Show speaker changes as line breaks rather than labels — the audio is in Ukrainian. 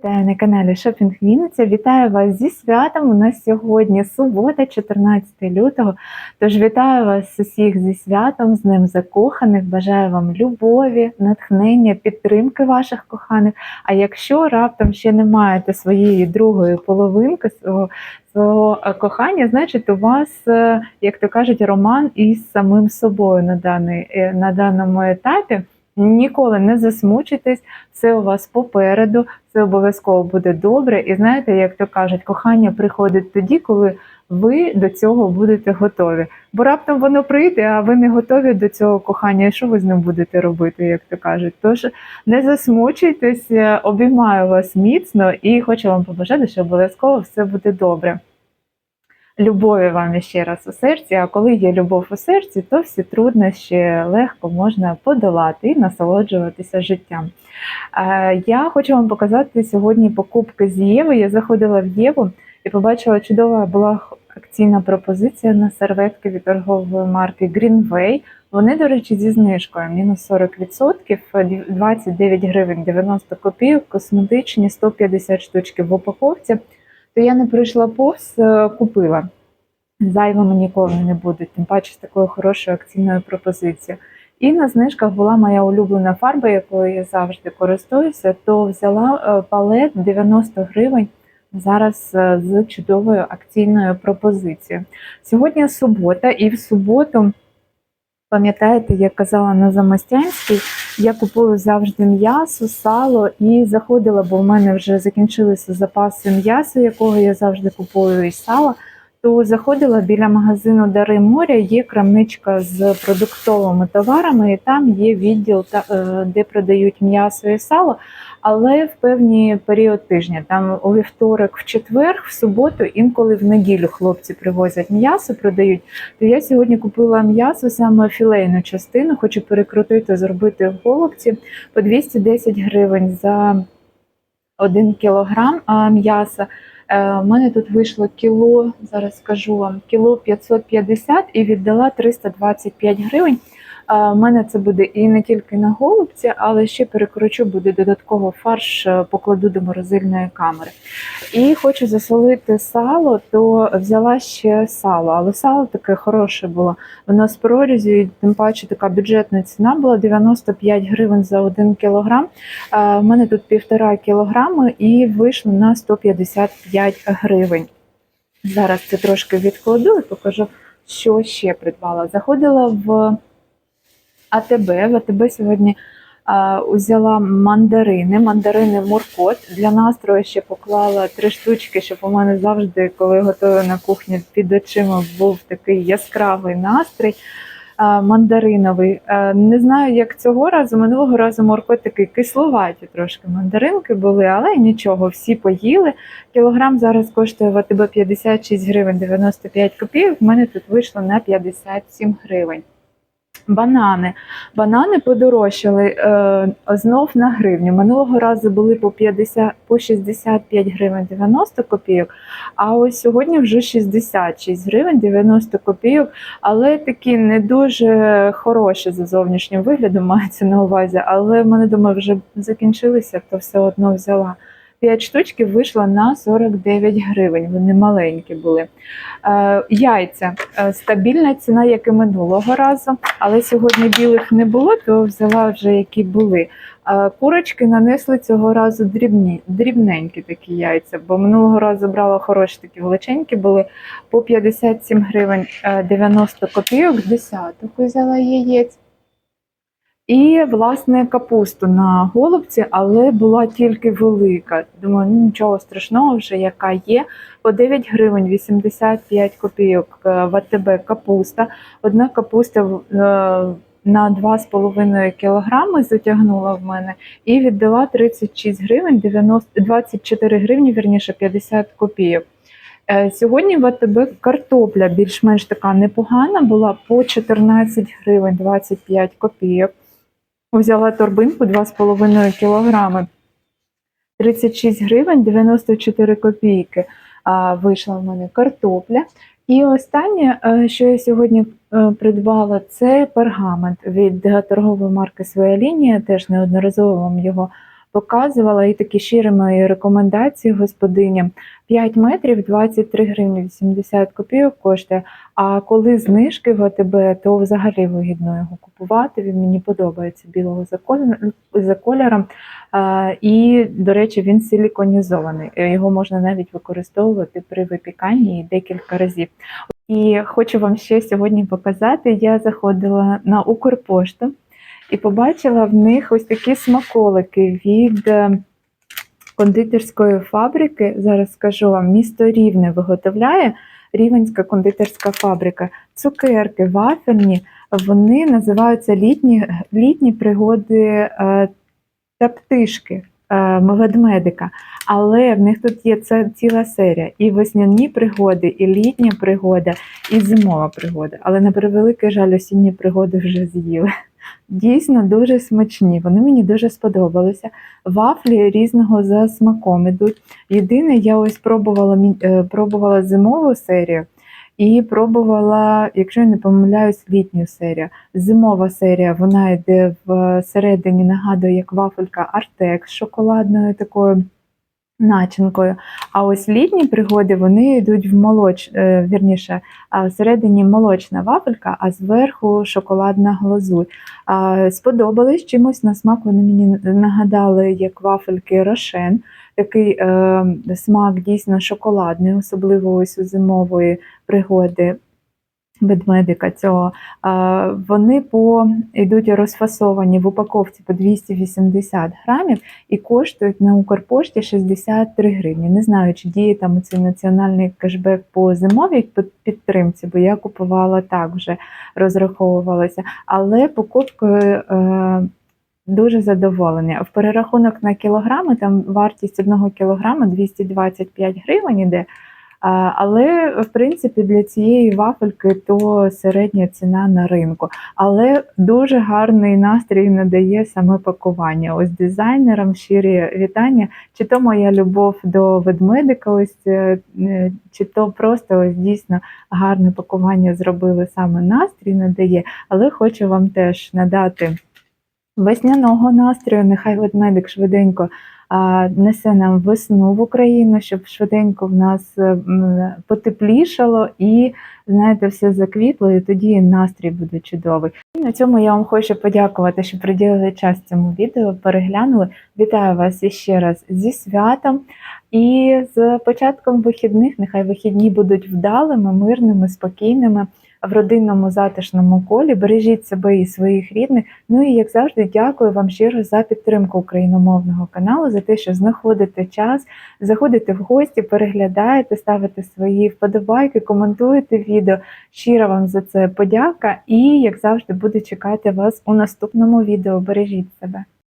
Вітаю на каналі Шопінг Вінниця. Вітаю вас зі святом. У нас сьогодні субота, 14 лютого. Тож вітаю вас усіх зі святом, з ним закоханих. Бажаю вам любові, натхнення, підтримки ваших коханих. А якщо раптом ще не маєте своєї другої половинки, свого, свого е, кохання, значить у вас, е, як то кажуть, роман із самим собою на, даний, е, на даному етапі. Ніколи не засмучуйтесь, все у вас попереду, все обов'язково буде добре. І знаєте, як то кажуть, кохання приходить тоді, коли ви до цього будете готові. Бо раптом воно прийде, а ви не готові до цього кохання. І що ви з ним будете робити, як то кажуть? Тож не засмучуйтесь, обіймаю вас міцно і хочу вам побажати, що обов'язково все буде добре. Любові вам ще раз у серці, а коли є любов у серці, то всі труднощі легко можна подолати і насолоджуватися життям. Е, Я хочу вам показати сьогодні покупки з Єви. Я заходила в Єву і побачила чудова була акційна пропозиція на серветки від торгової марки Greenway. Вони, до речі, зі знижкою мінус 40%, 29 гривень 90 копійок, косметичні 150 штучки в упаковці. То я не прийшла повз, е, купила. Зайвими ніколи не буде, тим паче з такою хорошою акційною пропозицією. І на знижках була моя улюблена фарба, якою я завжди користуюся, то взяла е, палет 90 гривень зараз е, з чудовою акційною пропозицією. Сьогодні субота, і в суботу, пам'ятаєте, я казала на Замостянській, я купую завжди м'ясо, сало і заходила, бо в мене вже закінчилися запаси м'яса, якого я завжди купую, і сала. То заходила біля магазину Дари моря, є крамничка з продуктовими товарами, і там є відділ, е, де продають м'ясо і сало, але в певний період тижня. Там у вівторок, в четвер, в суботу, інколи в неділю хлопці привозять м'ясо, продають. То я сьогодні купила м'ясо, саме філейну частину, хочу перекрутити, зробити в голубці по 210 гривень за 1 кілограм м'яса. Е, У мене тут вийшло кіло, зараз скажу вам, кіло 550 і віддала 325 гривень. У мене це буде і не тільки на голубці, але ще перекручу, буде додатково фарш, е, покладу до морозильної камери. І хочу засолити сало, то взяла ще сало, але сало таке хороше було. Воно з прорізю, і тим паче така бюджетна ціна була 95 гривень за 1 кілограм. У мене тут півтора кілограми і вийшло на 155 гривень. Зараз це трошки відкладу і покажу, що ще придбала. Заходила в АТБ. В АТБ сьогодні а, взяла мандарини, мандарини Муркот. Для настрою ще поклала три штучки, щоб у мене завжди, коли готую на кухні під очима, був такий яскравий настрій. а, Мандариновий. А, Не знаю, як цього разу. Минулого разу моркот такий кисловаті трошки мандаринки були, але нічого, всі поїли. Кілограм зараз коштує в АТБ 56 гривень 95 копійок. В мене тут вийшло на 57 гривень. Банани. Банани подорожчали е, знов на гривню. Минулого разу були по 50, по 65 гривень 90 копійок, а ось сьогодні вже 66 гривень 90 копійок, але такі не дуже хороші за зовнішнім виглядом мається на увазі. Але в мене думаю, вже закінчилися, то все одно взяла. 5 штучків вийшло на 49 гривень. Вони маленькі були. Е, яйця Е, стабільна ціна, як і минулого разу, але сьогодні білих не було, то взяла вже які були. Е, курочки нанесли цього разу дрібні, дрібненькі такі яйця, бо минулого разу брала хороші такі величенькі були по 57 гривень е, 90 копійок, десяток взяла яєць. І, власне, капусту на голубці, але була тільки велика. Думаю, ну нічого страшного вже, яка є. По 9 гривень 85 копійок е, в АТБ капуста. Одна капуста е, на 2,5 кілограми затягнула в мене і віддала 36 гривень 90, 24 гривні, вірніше 50 копійок. Е, Сьогодні в АТБ картопля більш-менш така непогана була по 14 гривень 25 копійок. Взяла торбинку 2,5 кілограми. 36 гривень 94 копійки вийшла в мене картопля. І останнє, е, що я сьогодні е, придбала, це пергамент від торгової марки Своя лінія. Теж неодноразово вам його показувала і такі щирі мої рекомендації господиням. 5 метрів 23 гривні 80 копійок коштує. А коли знижки в АТБ, то взагалі вигідно його купувати. Він мені подобається білого за кольором. І, до речі, він силіконізований. Його можна навіть використовувати при випіканні декілька разів. І хочу вам ще сьогодні показати. Я заходила на Укрпошту і побачила в них ось такі смаколики від е, кондитерської фабрики. Зараз скажу вам, місто Рівне виготовляє Рівенська кондитерська фабрика. Цукерки, вафельні, вони називаються літні, літні пригоди е, та птишки. е, Ведмедика, але в них тут є це ціла серія: і весняні пригоди, і літня пригода, і зимова пригода. Але на превеликий жаль, осінні пригоди вже з'їли. Дійсно дуже смачні. Вони мені дуже сподобалися. Вафлі різного за смаком ідуть. Єдине, я ось пробувала е, пробувала зимову серію і пробувала, якщо я не помиляюсь, літню серію. Зимова серія вона йде всередині, нагадує, як вафелька Артек з шоколадною такою начинкою. А ось літні пригоди вони йдуть в молоч, е, вірніше, всередині молочна вафелька, а зверху шоколадна глазурь. Сподобались чимось на смак. Вони мені нагадали як вафельки Рошен. Такий е, смак дійсно шоколадний, особливо ось у зимової пригоди ведмедика цього. Вони по йдуть розфасовані в упаковці по 280 грамів і коштують на Укрпошті 63 гривні. Не знаю, чи діє там цей національний кешбек по зимовій під- підтримці, бо я купувала так вже розраховувалася. Але покупкою. Е, Дуже задоволені. В перерахунок на кілограми там вартість одного кілограма 225 гривень іде. А, Але в принципі для цієї вафельки то середня ціна на ринку. Але дуже гарний настрій надає саме пакування. Ось дизайнерам щирі вітання. Чи то моя любов до ведмедика, ось е, е, чи то просто ось дійсно гарне пакування зробили саме настрій надає. Але хочу вам теж надати весняного настрою. Нехай ведмедик швиденько несе нам весну в Україну, щоб швиденько в нас е, потеплішало і, знаєте, все заквітло, і тоді настрій буде чудовий. І на цьому я вам хочу подякувати, що приділили час цьому відео, переглянули. Вітаю вас іще раз зі святом. І з початком вихідних, нехай вихідні будуть вдалими, мирними, спокійними, в родинному затишному колі. Бережіть себе і своїх рідних. Ну і як завжди, дякую вам щиро за підтримку україномовного каналу, за те, що знаходите час, заходите в гості, переглядаєте, ставите свої вподобайки, коментуєте відео. Щиро вам за це подяка. І як завжди, буду чекати вас у наступному відео. Бережіть себе.